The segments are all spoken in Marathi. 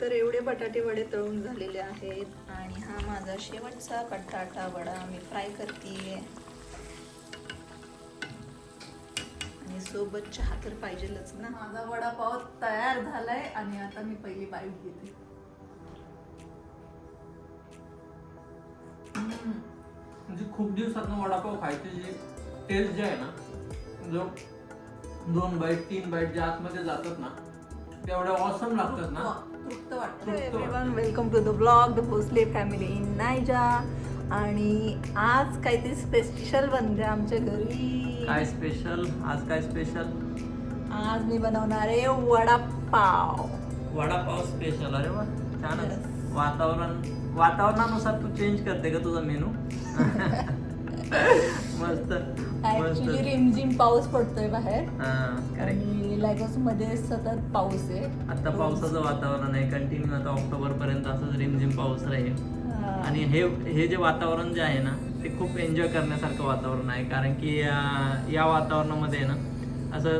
तर एवढे बटाटे वडे तळून झालेले आहेत आणि हा माझा शेवटचा बटाटा वडा मी फ्राय करते आणि सोबत चहा तर पाहिजेलच ना. माझा वडापाव तयार झालाय आणि आता मी पहिली बाईट घेते. हम्म. म्हणजे खूप दिवसातनं वडापाव खायचे जे टेस्ट जे आहे ना जो दोन बाईट तीन बाईट जे आतमध्ये जातात ना तेवढ्या ऑसम लागतात ना. Everyone. Welcome to the blog the Bhosale family in Naija आणि आज काहीतरी स्पेशल बनते आमच्या घरी. काय स्पेशल आज काय स्पेशल आज मी बनवणार आहे वडापाव. वडापाव स्पेशल अरे वा छानच. Yes. वातावरण वातावरणानुसार तू चेंज करते का तुझा मेनू मस्त ऍक्च्युली मस्त रिमझिम पाऊस पडतोय बाहेर. हा करेक्ट आणि लॅगोस मध्ये सतत पाऊस आहे. आता पावसाचं वातावरण आहे. कंटिन्यू आता ऑक्टोबर पर्यंत असंच रिमझिम पाऊस राहील. आणि हे हे जे वातावरण जे आहे ना ते खूप एन्जॉय करण्यासारखं वातावरण आहे. कारण की या वातावरणामध्ये ना असं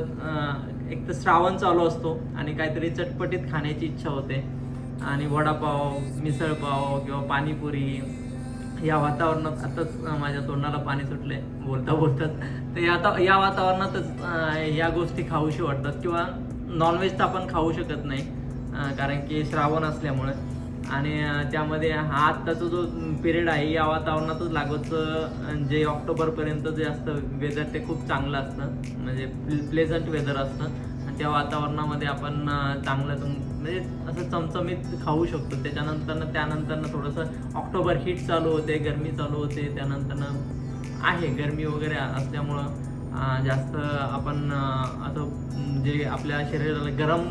एक तर श्रावण चालू असतो आणि काहीतरी चटपटीत खाण्याची इच्छा होते. आणि वडापाव मिसळपाव किंवा पाणीपुरी या वातावरणात आताच माझ्या तोंडाला पाणी सुटले बोलता बोलताच. तर या आता या वातावरणातच या गोष्टी खाऊशी वाटतात किंवा नॉनव्हेज तर आपण खाऊ शकत नाही कारण की श्रावण असल्यामुळे. आणि त्यामध्ये हा आत्ताचा जो पिरियड आहे या वातावरणातच लागवतचं जे ऑक्टोबरपर्यंत जे असतं वेदर ते खूप चांगलं असतं. म्हणजे प्लेझंट वेदर असतं. आणि त्या वातावरणामध्ये आपण चांगलं तुम म्हणजे असं चमचमीत खाऊ शकतो. त्याच्यानंतरनं त्यानंतरनं थोडंसं ऑक्टोबर हीट चालू होते गरमी चालू होते त्यानंतरनं आहे गरमी वगैरे असल्यामुळं जास्त आपण असं जे आपल्या शरीराला गरम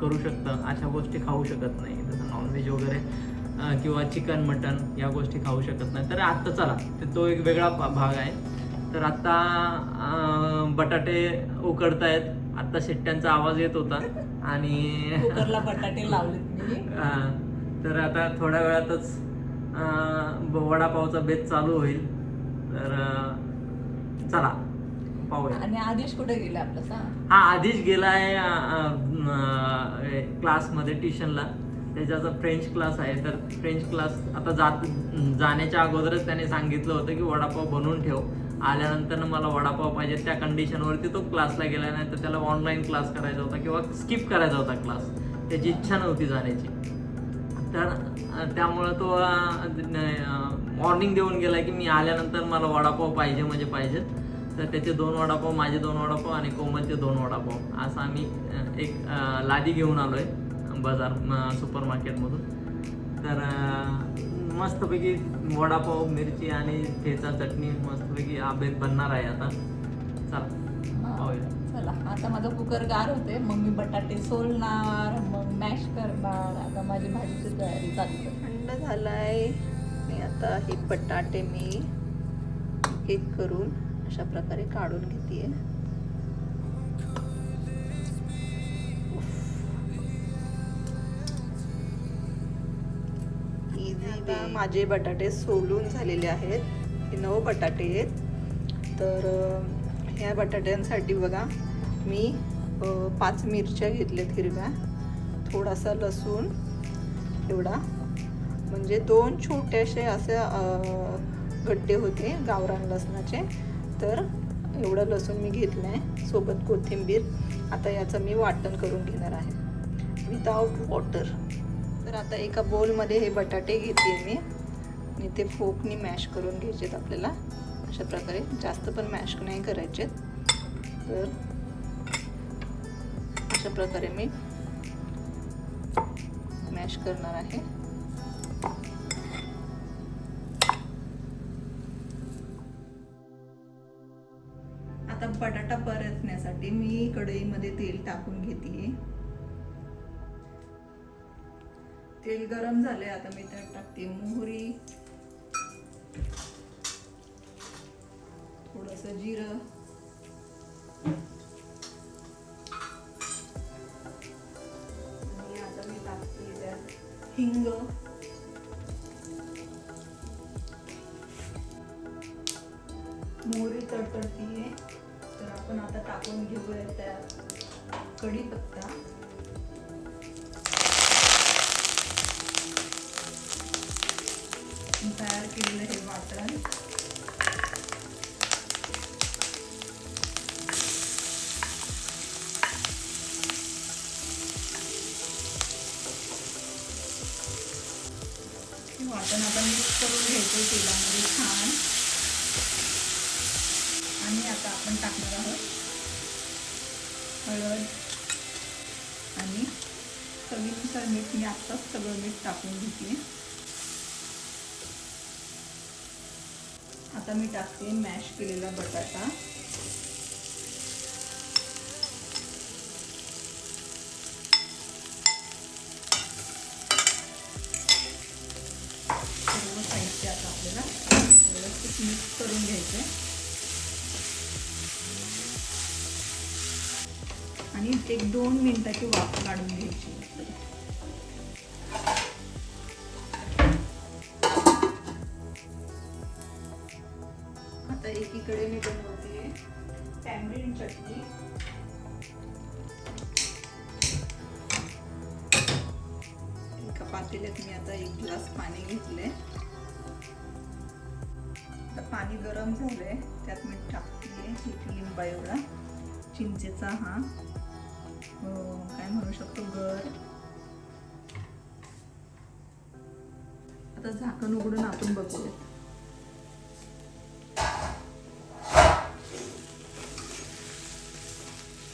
करू शकतं अशा गोष्टी खाऊ शकत नाही. जसं नॉनव्हेज वगैरे किंवा चिकन मटन या गोष्टी खाऊ शकत नाही. तर आत्ता चला तो एक वेगळा भाग आहे. तर आत्ता बटाटे बटाटे उकडतायत. आत्ता शिट्ट्यांचा आवाज येत होता आणि कुकरला बटाटे अं, तर आता थोड्या वेळातच वडापावचा बेत चालू होईल. तर चला पाहूया. आणि आदेश कुठे गेला आपला हा आधीच गेलाय क्लासमध्ये ट्युशनला. त्याच्याचा फ्रेंच क्लास आहे. तर फ्रेंच क्लास आता जात जाण्याच्या अगोदरच त्याने सांगितलं होतं की वडापाव बनवून ठेव. आल्यानंतर मला वडापाव पाहिजे त्या कंडिशनवरती तो क्लासला गेला नाही तर त्याला ऑनलाईन क्लास करायचा होता किंवा स्किप करायचा होता क्लास त्याची इच्छा नव्हती जाण्याची. तर त्यामुळं तो मॉर्निंग देऊन गेला की मी आल्यानंतर मला वडापाव पाहिजे म्हणजे पाहिजे. तर त्याचे दोन वडापाव माझे दोन वडापाव आणि कोमलचे दोन वडापाव. असं आम्ही एक लादी घेऊन आलो आहे बाजार सुपर मार्केटमधून तर मस्तपैकी वडापाव मिरची आणि ठेचा चटणी मस्तपैकी आबेत बनणार आहे आता. चला पाहूया. चला. आता माझा कुकर गार होते मग मी बटाटे सोलणार मग मॅश करणार. आता माझी भाजीची तयारी चालू थंड झालाय. आणि आता हे बटाटे मी एक करून अशा प्रकारे काढून घेते आता माझे बटाटे सोलून झालेले आहेत. हे नऊ बटाटे आहेत. तर ह्या बटाट्यांसाठी बघा मी पाच मिरच्या घेतल्यात हिरव्या. थोडासा लसूण एवढा. म्हणजे दोन छोटेसे असे गड्डे होते गावरान लसणाचे. तर एवढं लसूण मी घेतलं आहे सोबत कोथिंबीर. आता याचं मी वाटण करून घेणार आहे. विदाउट वॉटर तर आता एका बोलमध्ये हे बटाटे घेते मी. आणि ते फोकनी मॅश करून घ्यायचेत आपल्याला. अशा प्रकारे. जास्त पण मॅश नाही करायचे तर अशा प्रकारे मी मॅश करणार आहे. आता बटाटा परतण्यासाठी मी कढईमध्ये तेल टाकून घेते तेल गरम झाले आता मी त्यात टाकते मोहरी. थोडस जिरं. आणि आता मी टाकते त्यात हिंग. मोहरी तडतडतीये. तर आपण आता टाकून घेऊया त्या कढीपत्ता. केलेलं हे वाटण. वाटण आपण मिक्स करून घ्यायचं तेलामध्ये छान. आणि आता आपण टाकणार आहोत हळद आणि चवीनुसार मीठ. मी आत्ताच सगळं मीठ टाकून घेते आता मी टाकते मॅश केलेला बटाटा. सर्व साहित्य आता आपल्याला व्यवस्थित मिक्स करून घ्यायचं आहे आणि एक दोन मिनिटाची वाफ काढून घ्यायची. पातेल्यात मी आता एक ग्लास पाणी घेतले आता पाणी गरम झालंय त्यात मी टाकते एक लिंबा एवढा. चिंचेचा हा. काय म्हणू शकतो? गर. आता झाकण उघडून आपण बघूया.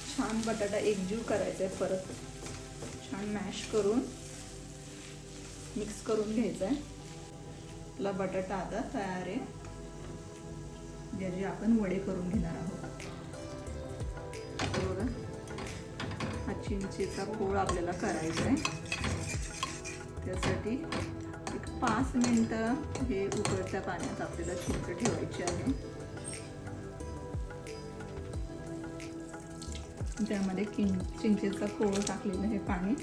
छान बटाटा एकजीव करायचा आहे परत. छान मॅश करून. मिक्स करून घ्यायचं आहे. आपला बटाटा आता तयार आहे. ज्याचे आपण वडे करून घेणार आहोत. आता बघा. हा चिंचेचा खोळ आपल्याला करायचा आहे. त्यासाठी एक पाच मिनटं हे उकळत्या पाण्यात आपल्याला चिंच ठेवायची आहे. त्यामध्ये किं चिंचेचा खोळ टाकलेलं हे पाणी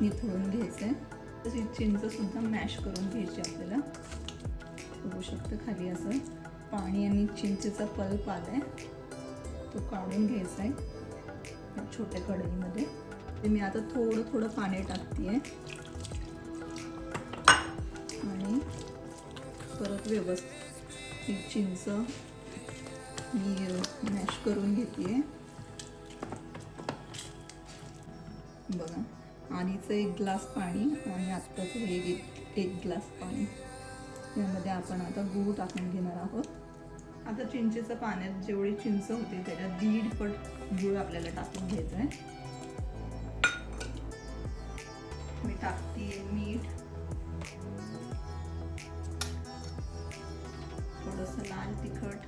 निथळून घ्यायचं आहे तशी चिंचसुद्धा मॅश करून घ्यायची आपल्याला. बघू शकतं खाली असं पाणी आणि चिंचेचा पल्प आहे तो काढून घ्यायचा आहे छोट्या कढईमध्ये. ते मी आता थोडं थोडं पाणी टाकते आहे आणि परत व्यवस्थित चिंच मी मॅश करून घेते बघा. आधीचं एक ग्लास पाणी आणि आत्ताचं हे एक एक ग्लास पाणी. यामध्ये आपण आता गूळ टाकून घेणार आहोत. आता चिंचेचं पाण्यात जेवढी चिंच होते त्याच्यात दीड पट गूळ आपल्याला टाकून घ्यायचं आहे मी टाकते मीठ. थोडंसं लाल तिखट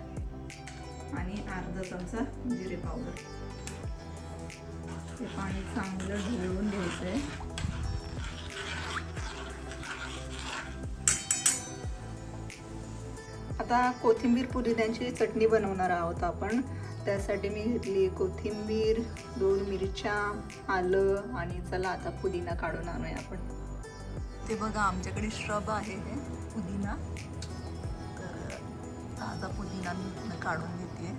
आणि अर्धा चमचा जिरे पावडर. ते पाणी चांगलं ढवळून घ्यायचं आहे आता कोथिंबीर पुदिन्याची चटणी बनवणार आहोत आपण. त्यासाठी मी घेतली कोथिंबीर दोन मिरच्या आलं आणि चला आता पुदिना काढून आणूया आपण. ते बघा आमच्याकडे श्रब आहे हे पुदिना. तर ताजा पुदिना मी काढून घेते.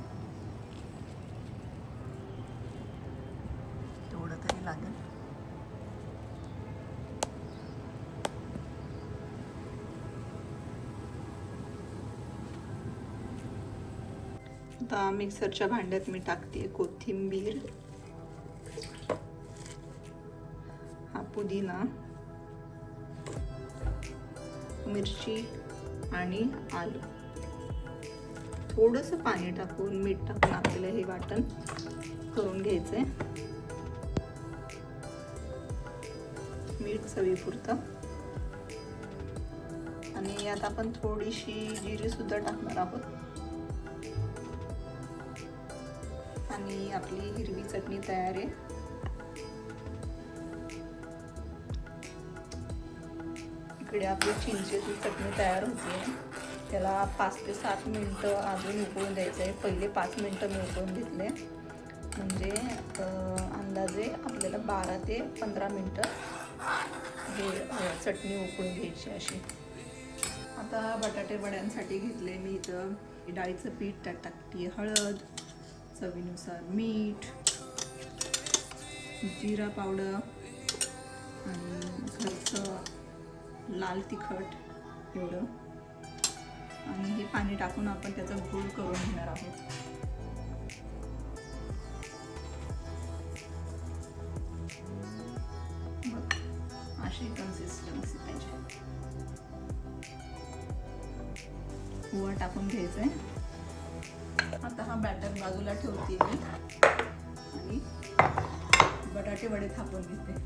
आता मिक्सरच्या भांड्यात मी टाकते कोथिंबीर. हा पुदिना मिरची आणि आलू. थोडंसं पाणी टाकून मीठ टाकून आपल्याला हे वाटण करून घ्यायचंय. मीठ चवीपुरतं. आणि यात आपण थोडीशी जिरी सुद्धा टाकणार आहोत. आणि आपली हिरवी चटणी तयार आहे. इकडे आपली चिंचेची चटणी तयार होते त्याला पाच ते सात मिनटं अजून उकळून द्यायचं आहे पहिले पाच मिनटं मी उकळून घेतले. म्हणजे अंदाजे आपल्याला बारा ते पंधरा मिनटं हे चटणी उकळून घ्यायची अशी. आता बटाटे वड्यांसाठी घेतले मी इथं. डाळीचं पीठ त्यात टाकते हळद चवीनुसार मीठ जिरा पावडर आणि घरचं लाल तिखट एवढं. आणि हे पाणी टाकून आपण त्याचा गुळ करून घेणार आहोत. अशी कन्सिस्टन्सी पाहिजे. ओवा टाकून घ्यायचं आहे आता हा बॅटर बाजूला ठेवते मी. आणि बटाटे वडे थापून घेते.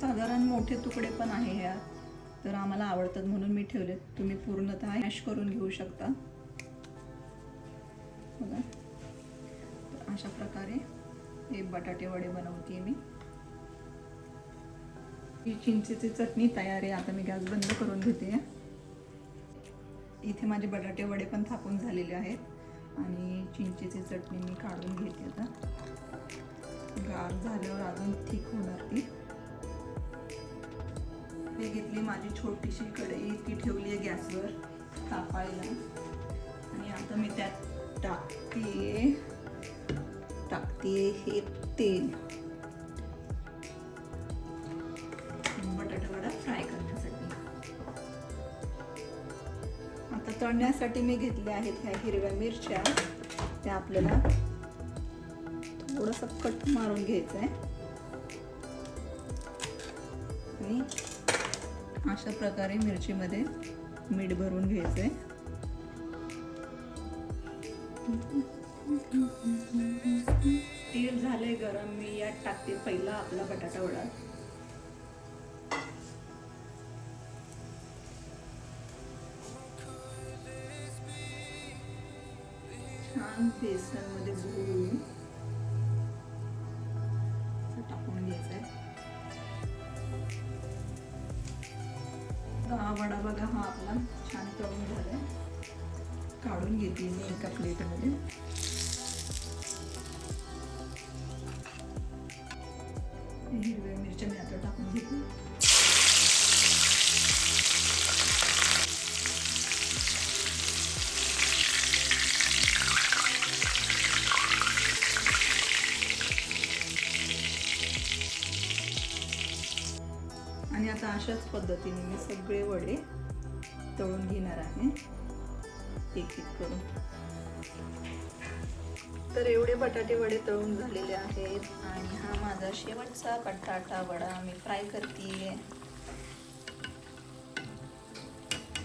साधारण मोठे तुकडे पण आहे ह्यात मला आवडतात म्हणून मी ठेवलेत तुम्ही पूर्णतः हॅश करून घेऊ शकता. बघा. तर अशा प्रकारे हे बटाटे वडे बनवते मी. ही चिंचेची चटणी तयार आहे. आता मी गॅस बंद करून घेते. इथे माझे बटाटे वडे पण थापून झालेले आहेत. आणि चिंचेची चटणी मी काढून घेते आता. गार झाल्यावर अजून ठीक होणार ती. इथे घेतली माझी छोटीशी कढई ती ठेवली आहे गॅसवर तापायला. आणि आता मी त्यात टाकते टाकते हे तेल. बटाटा वडा फ्राय करण्यासाठी. आता तळण्यासाठी मी घेतल्या आहेत ह्या हिरव्या मिरच्या. त्या आपल्याला थोडंसं कट मारून घ्यायचं आहे आणि अशा प्रकारे मिरचीमध्ये मीठ भरून घ्यायचं. आहे तेल झालंय गरम मी यात टाकते पहिला आपला बटाटा वडा. छान बेसनमध्ये भरून काढून घेते मी एका प्लेटमध्ये. हिरव्या मिरच्या मी आता टाकून घेते. आणि आता अशाच पद्धतीने मी सगळे वडे तळून घेणार आहे. एक एक करून. तर एवढे बटाटे वडे तळून झालेले आहेत आणि हा माझा शेवटचा बटाटा वडा मी फ्राय करते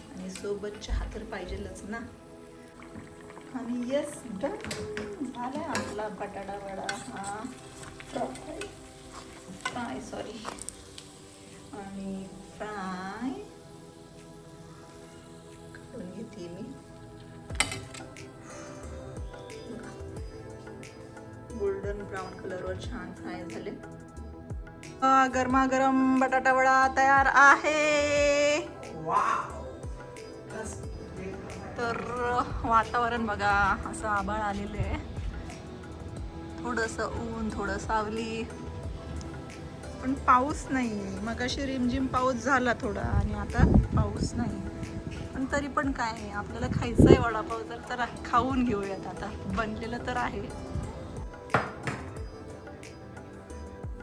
आणि सोबत चहा तर पाहिजेलच ना. आणि येस डन. झालाय आपला बटाटा वडा. हा फ्राय. Fry sorry. आणि फ्राय करून घेते मी. ब्राऊन कलरवर छान फ्राय झाले. गरमागरम बटाटा वडा तयार आहे. तर वातावरण बघा असं आभाळ आलेलं आहे. थोडंसं ऊन थोडं सावली. पण पाऊस नाही. मग अशी रिमझिम पाऊस झाला थोडा आणि आता पाऊस नाही. पण तरी पण काय आहे, आपल्याला खायचं आहे वडापाव तर तर खाऊन घेऊयात आता. बनलेलं तर आहे.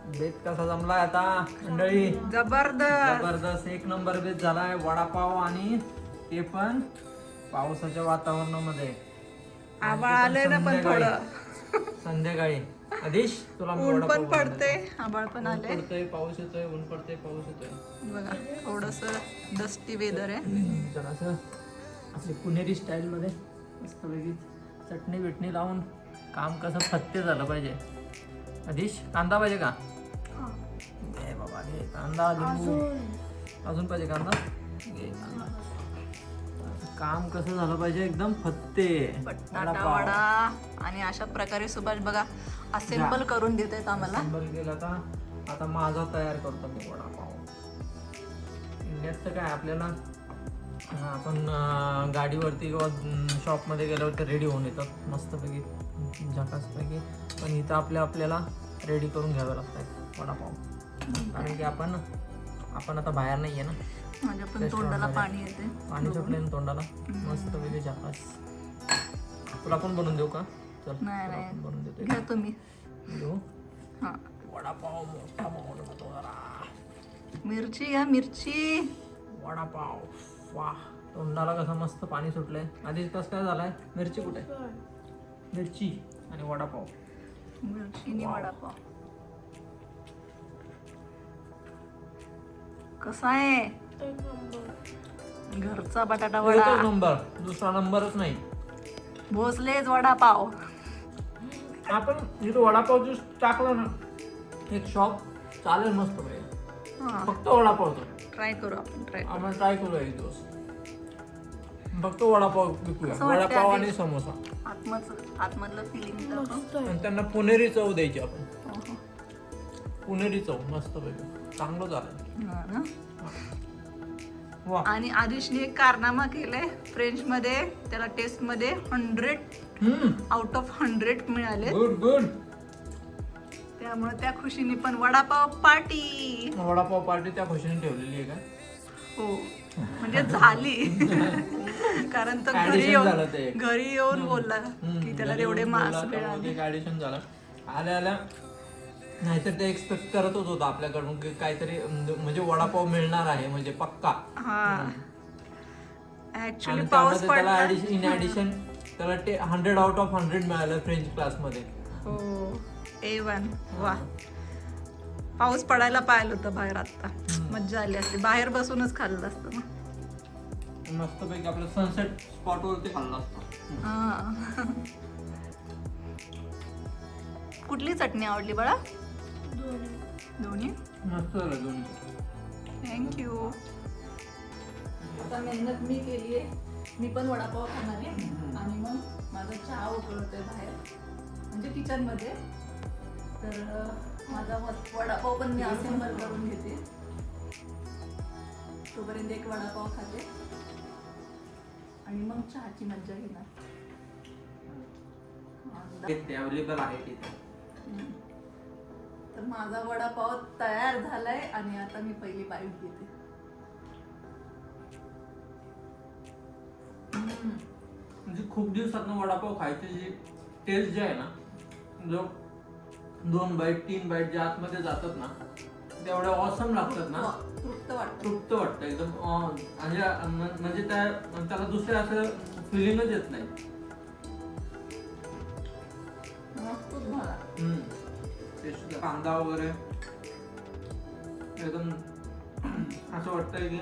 बेत कसा जमलाय आता मंडळी? जबरदस्त. जबरदस्त. एक नंबर बेत झालाय वडापाव आणि ते पण पावसाच्या वातावरणामध्ये. आभाळ आलंय ना पण संध्याकाळी. संध्याकाळी. आदेश तुला ऊन पण. पडते आभाळ पण आले पडतंय पाऊस येतोय ऊन पडतंय पाऊस येतोय. बघा थोडस डस्टी वेदर आहे. जरासं असे पुणेरी स्टाईलमध्ये मस्तपैकी चटणी बिटणी लावून काम कसं फत्ते झालं पाहिजे. आदेश कांदा पाहिजे का? घे कांदा लिंबू. अजून. पाहिजे कांदा? घे कांदा. काम कसं झालं पाहिजे? एकदम फत्ते. बटाटा. वडा आणि अशा प्रकारे सुभाष बघा असेंबल करून देत आहेत आम्हाला. केला का? आता माझा तयार करतो मी वडापाव. इंडियात तर काय आपल्याला हा, आपण गाडीवरती किंवा शॉपमध्ये गेल्यावर ते रेडी होऊन येतात. मस्तपैकी झकासपैकी. पण इथं आपल्या आपल्याला रेडी करून घ्यावे लागतात वडापाव. कारण की आपण आपण आता बाहेर नाहीये ना. माझ्या पण तोंडाला. पाणी येते पाणी सुटले ना तोंडाला. मस्त वेगळी झाकास तुला पण बनवून देऊ का? चल नाही नाही. बनवून देतो घ्या तुम्ही. देऊ हा. वडापाव मोठा बनवतो मिरची घ्या मिरची. वडापाव. वा. तोंडाला कसं मस्त पाणी सुटलंय. आधी कसं काय झालंय? मिरची कुठे? मिरची. आणि वडापाव. मिरची आणि वडापाव. कसा आहे? घरचा बटाटा एकच वडा. नंबर दुसरा नंबरच नाही. भोसलेच वडापाव. आपण इथं वडापाव जूस टाकला ना एक शॉप चालेल मस्त पाहिजे हा. फक्त वडापावचं ट्राय करू आपण ट्राय आपण ट्राय करूया एक दिवस. फक्त वडापाव विकूया वाटतंय वडापाव आधी? आणि समोसा. आतमध आतमधलं फिलिंग आणि त्यांना पुणेरी चव द्यायची आपण. हो, हो. पुणेरी चव मस्त पाहिजे चांगलं झालं. वा. आणि आदिशने एक कारनामा केलाय फ्रेंच मध्ये त्याला टेस्टमध्ये hundred hmm. Out of hundred मिळाले गुड गुड. त्यामुळे त्या खुशीने पण वडापाव पार्टी वडापाव पार्टी त्या खुशीने ठेवलेली आहे का? हो. म्हणजे झाली. कारण तो घरी Addition झालं ते येऊन एक. घरी येऊन बोलला की त्याला एवढे मार्क्स मिळाले. ते ऍडिशन झालं. आल्या आल्या. नाहीतर ते एक्सपेक्ट करतच होतं आपल्याकडून की काहीतरी म्हणजे वडापाव मिळणार आहे म्हणजे पक्का. हा. ऍक्च्युली आणि पाऊस त्यामध्ये त्याला पडला. इन ऍडिशन त्याला ते हंड्रेड आउट ऑफ हंड्रेड मिळालं फ्रेंच क्लासमध्ये हो. ए वन वा. पाऊस पडायला पाहिलं होतं बाहेर आता मज्जा आली असते. बाहेर बसूनच खाल्लं असतं ना. मस्तपैकी आपलं सनसेट स्पॉटवरती खाल्लं असतं. हा. कुठली चटणी आवडली बाळा? दोन्ही? मस्त झालं दोन्ही. थँक्यू आता मेहनत मी केली आहे. मी पण वडापाव खाणार आहे. आणि मग माझा चहा उकळतोय बाहेर. म्हणजे किचनमध्ये. तर माझा वडापाव पण मी असेंबल करून घेते. तोपर्यंत एक वडापाव खाते. आणि मग चहाची मज्जा घेणार. ते अवेलेबल आहे तिथे. हम्म. तर माझा वडापाव तयार झालाय आणि आता मी पहिली बाईट घेते. म्हणजे खूप दिवसात वडापाव खायची जी टेस्ट जी आहे ना जो दोन बाईट तीन बाईट जे आतमध्ये जातात ना तेवढ्या ऑसम लागतात ना. तृप्त वाटत. तृप्त वाटतं एकदम म्हणजे म्हणजे त्या त्याला दुसरं असं फिलिंगच येत नाही. मस्तच झाला. ते कांदा वगैरे. एकदम असं वाटतंय की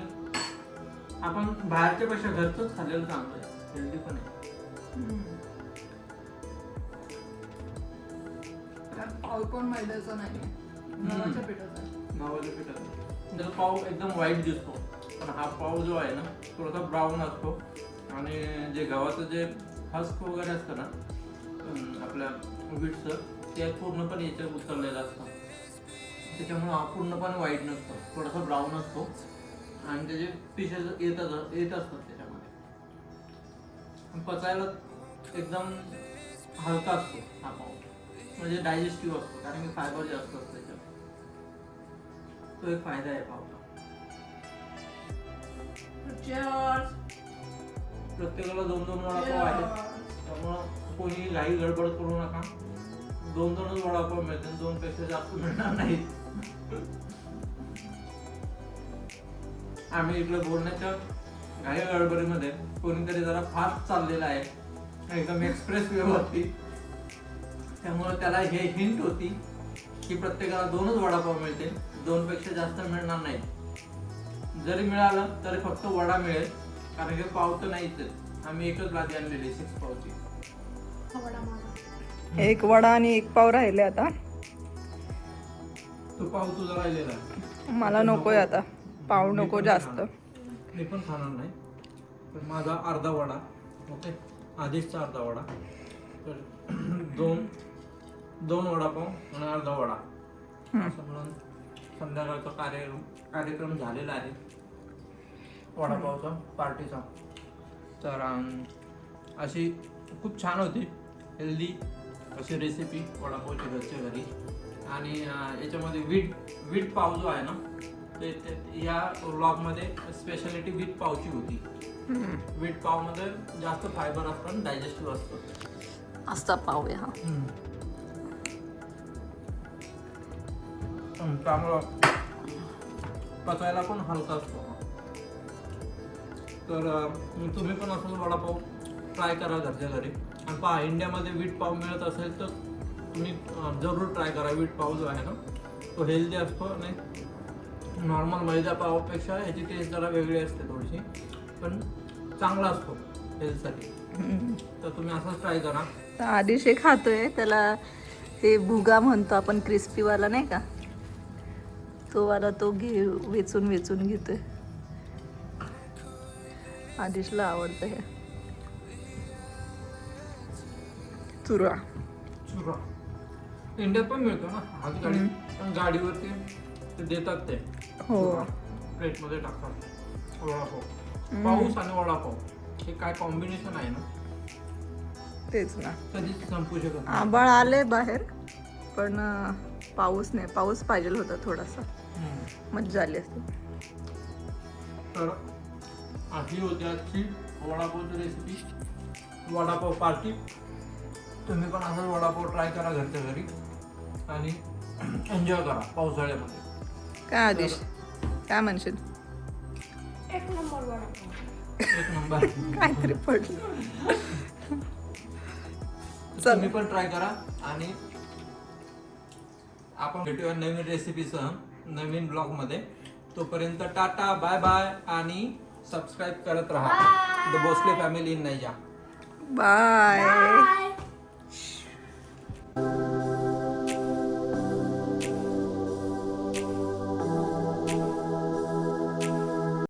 आपण बाहेरच्या पेक्षा घरचंच खाल्लेलं चांगलं आहे. हेल्दी पण आहे. पाव पण मैद्याचा नाही गव्हाच्या पिठाचा आहे. पिठाचा. पाव एकदम व्हाईट दिसतो. पण हा पाव जो आहे ना थोडासा ब्राऊन असतो. आणि जे गव्हाचं जे हस्क वगैरे असतं ना अं, आपल्या बीटचं ते पूर्णपणे याच्यात उतरलेलं असतं. त्याच्यामुळे हा पूर्णपणे व्हाईट नसतो. थोडासा ब्राऊन असतो. आणि त्याचे पीसेस येतात येत असतात त्याच्यामध्ये. पचायला एकदम हलका असतो हा पाव. म्हणजे डायजेस्टिव्ह असतो कारण की फायबर जास्त असतं त्याच्यात. तो एक फायदा आहे पावचा. प्रत्येकाला दोन दोन आहेत Cheers. त्यामुळं कोणी घाई गडबड करू नका. दोन दोनच वडापाव मिळतील दोन पेक्षा जास्त मिळणार नाही आम्ही इकडे बोलण्याच्या काही गडबडीमध्ये कोणीतरी जरा फास्ट चाललेला आहे. एकदम एक्सप्रेस वे होती त्यामुळे त्याला हे हिंट होती की प्रत्येकाला दोनच वडापाव मिळतील दोन पेक्षा जास्त मिळणार नाही जरी मिळालं तरी फक्त वडा मिळेल कारण की पाव तर नाहीच आम्ही एकच लादी आणलेली सिक्स पावची. एक वडा आणि एक पाव राहिले आता. तो पाव तुझा राहिलेला मला नकोय आता. पाव नको जास्त. मी पण खाणार नाही. तर माझा अर्धा वडा ओके? आधीचचा अर्धा वडा. तर दोन दोन वडापाव आणि अर्धा वडा. असं म्हणून संध्याकाळचा कार्य कार्यक्रम झालेला आहे. वडापावचा पार्टीचा. तर अशी खूप छान होती. हेल्दी अशी रेसिपी वडापावची घरच्या घरी आणि याच्यामध्ये वीट वीट पाव जो आहे ना ते ते- या व्लॉगमध्ये स्पेशालिटी वीट पावची होती. वीट पावमध्ये जास्त फायबर असतं आणि डायजेस्टिव्ह असतं. असा पाव आहे हा. हम्म, त्यामुळं पचायला पण हलका असतो तर अं, तुम्ही पण असं वडापाव ट्राय करा घरच्या घरी. पहा इंडियामध्ये वीट पाव मिळत असेल तर तुम्ही जरूर ट्राय करा. वीट पाव जो आहे ना तो हेल्दी असतो आणि नॉर्मल मैदा पावापेक्षा याची टेस्ट जरा वेगळी असते थोडीशी पण चांगला असतो हेल्थसाठी तर तुम्ही असंच ट्राय करा. तर आदिशे खातोय त्याला हे भुगा म्हणतो आपण क्रिस्पीवाला नाही का? तो वाला तो घे वेचून वेचून घेतोय. आदिशला आवडतं हे. चुरा चुरा इंडियात पण मिळतो ना? आजकाल पण गाडीवरती ते देतात ते. हो. प्लेटमध्ये टाकतात. वडापाव. पाऊस आणि वडापाव. हे काय कॉम्बिनेशन आहे ना? तेच ना. कधीच संपू शकत आबाळ आले बाहेर पण पाऊस नाही. पाऊस पाहिजे होता थोडासा. मज्जा आली असती. तर अशी होती आजची वडापावची रेसिपी वडापाव पार्टी तुम्ही पण असंच वडापाव ट्राय करा घरच्या घरी आणि एन्जॉय करा पावसाळ्यामध्ये. काय आदिश? काय म्हणशील? एक नंबर वडापाव. एक नंबर. काहीतरी पडलं. चल. तुम्ही पण ट्राय करा आणि आपण भेटूया नवीन रेसिपीसह नवीन ब्लॉगमध्ये तोपर्यंत टाटा बाय बाय आणि सबस्क्राईब करत राहा. The Bhosale family in Naija bye bye